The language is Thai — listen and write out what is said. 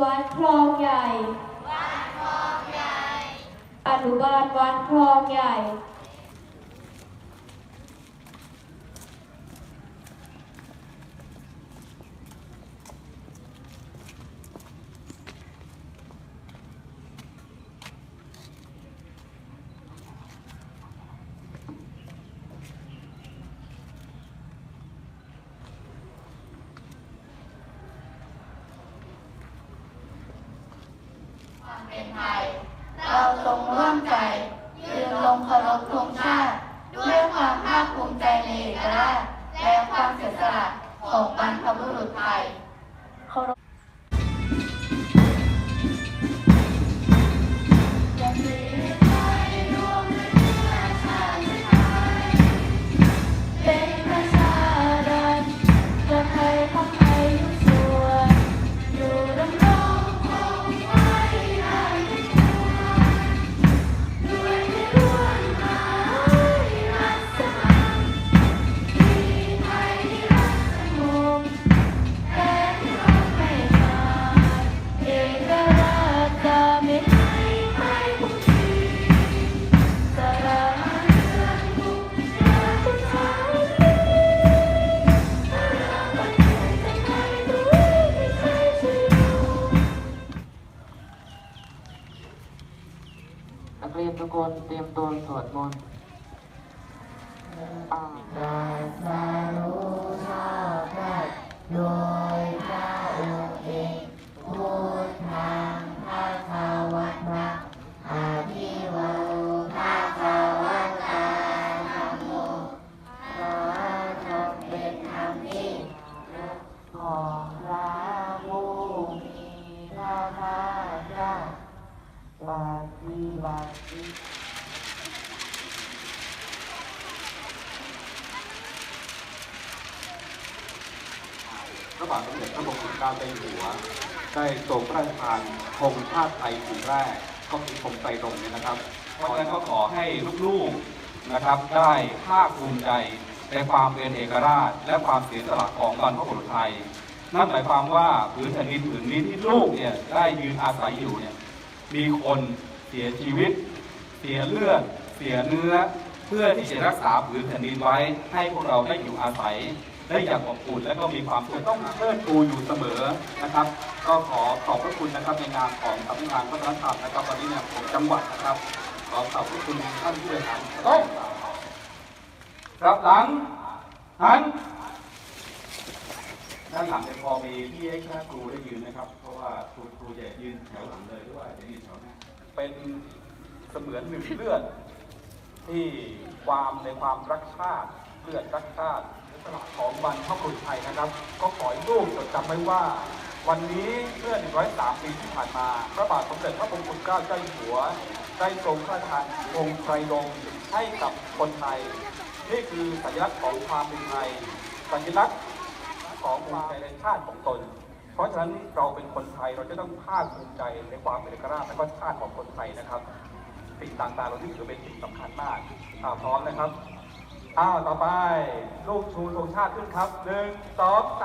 วัดคลองใหญ่ อนุบาลวัดคลองใหญ่ เป็นไทย เราทรงร่วมใจยืนลงเคารพธงชาติ ด้วยความภาคภูมิใจในเอกราชและความเสียสละของบรรพบุรุษไทยเคารพ กเรียนทุกคนเตรียมตัวสวดมนต์อ่าได้สรู้ชอบได้โดยพระองค์เองพุทธังพระคาวนะอาภิวาพระคาวัตตาธรรมโมขอจงเป็นธรรมที่ขอ ระบาทสมเด็จพระบรมเกล้าเจ้าอยู่หัว ได้ทรงพระราชทานธงชาติไทยผืนแรกก็คือธงไตรรงค์เนี่ยนะครับ เพราะฉะนั้นก็ขอให้ลูกๆนะครับ ได้ภาคภูมิใจในความเป็นเอกราช และความเสียสละของบรรพบุรุษไทย นั่นหมายความว่าผืนแผ่นดินผืนนี้ที่ลูกเนี่ยได้ยืนอาศัยอยู่เนี่ยมีคนเสียชีวิต เสียเลือด เสียเนื้อ เพื่อที่จะรักษาผืนแผ่นดินไว้ให้พวกเราได้อยู่อาศัย ได้อย่างอบอุ่นและก็มีความสุขต้องเชิดชูอยู่เสมอนะครับ ก็ขอขอบพระคุณนะครับในนามของสำนักงานวัฒนธรรมนะครับวันนี้เนี่ยผมจังหวัดนะครับ ขอขอบพระคุณท่านผู้บริหารต้องรับหลังหันด้านหลังเนี่ยพอมีที่ให้ค่าครูได้ยืนนะครับ เพราะว่าครูครูจะยืนแถวหลังเลยหรือว่าจะยืนแถวหน้าเป็นเสมือนหนึ่งเลือดที่ความในความรักชาติเลือดรักชาติ ของบรรพบุรุษไทยนะครับ ก็ขอให้ลูกจดจำไว้ว่า วันนี้เมื่อ 103 ปีที่ผ่านมา พระบาทสมเด็จพระมงกุฎเกล้าเจ้าอยู่หัว ได้ทรงพระราชทานองค์ไตรรงค์ให้กับคนไทย นี่คือสัญลักษณ์ของความเป็นไทย สัญลักษณ์ของความในชาติของตน เพราะฉะนั้นเราเป็นคนไทยเราจะต้องภาคภูมิใจในความเป็นเอกราชและก็ชาติของคนไทยนะครับ สิ่งต่างๆเหล่านี้ถือเป็นสิ่งสำคัญมากอ่าพร้อมนะครับ อ้าว ต่อไป ลูกชูธงชาติขึ้นครับหนึ่งสองสาม